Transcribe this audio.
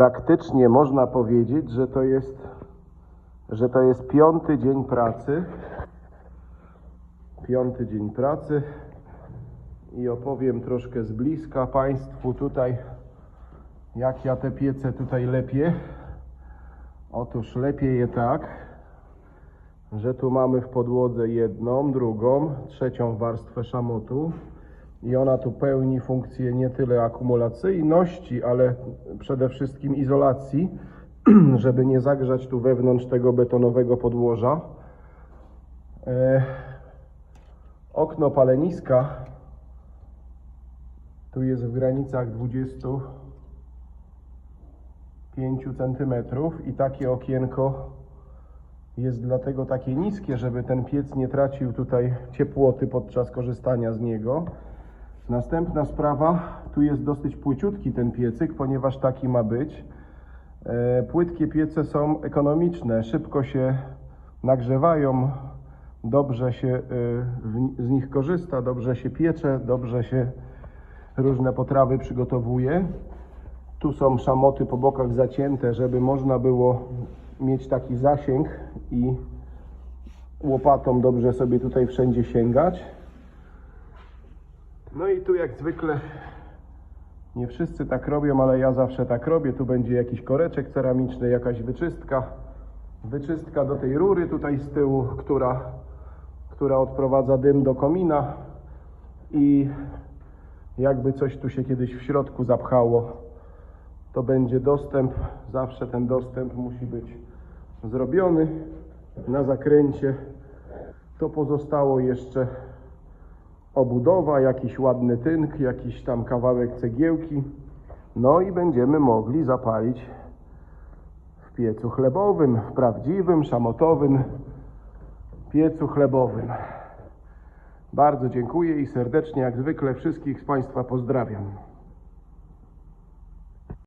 praktycznie można powiedzieć, że to jest, że to jest piąty dzień pracy. Piąty dzień pracy i opowiem troszkę z bliska Państwu tutaj, jak ja te piece tutaj lepię. Otóż lepiej je tak, że tu mamy w podłodze jedną, drugą, trzecią warstwę szamotu i ona tu pełni funkcję nie tyle akumulacyjności, ale przede wszystkim izolacji, żeby nie zagrzać tu wewnątrz tego betonowego podłoża. E, okno paleniska tu jest w granicach 25 cm i takie okienko jest dlatego takie niskie, żeby ten piec nie tracił tutaj ciepłoty podczas korzystania z niego. Następna sprawa, tu jest dosyć płyciutki ten piecyk, ponieważ taki ma być. E, Płytkie piece są ekonomiczne, szybko się nagrzewają, dobrze się e, z nich korzysta, dobrze się piecze, dobrze się różne potrawy przygotowuje. Tu są szamoty po bokach zacięte, żeby można było mieć taki zasięg i łopatą dobrze sobie tutaj wszędzie sięgać. No i tu jak zwykle nie wszyscy tak robią, ale ja zawsze tak robię. Tu będzie jakiś koreczek ceramiczny, jakaś wyczystka. Wyczystka do tej rury tutaj z tyłu, która, która odprowadza dym do komina i jakby coś tu się kiedyś w środku zapchało, to będzie dostęp. Zawsze ten dostęp musi być zrobiony na zakręcie. To pozostało jeszcze obudowa, jakiś ładny tynk, jakiś tam kawałek cegiełki. No i będziemy mogli zapalić w piecu chlebowym, w prawdziwym, szamotowym piecu chlebowym. Bardzo dziękuję i serdecznie jak zwykle wszystkich z Państwa pozdrawiam.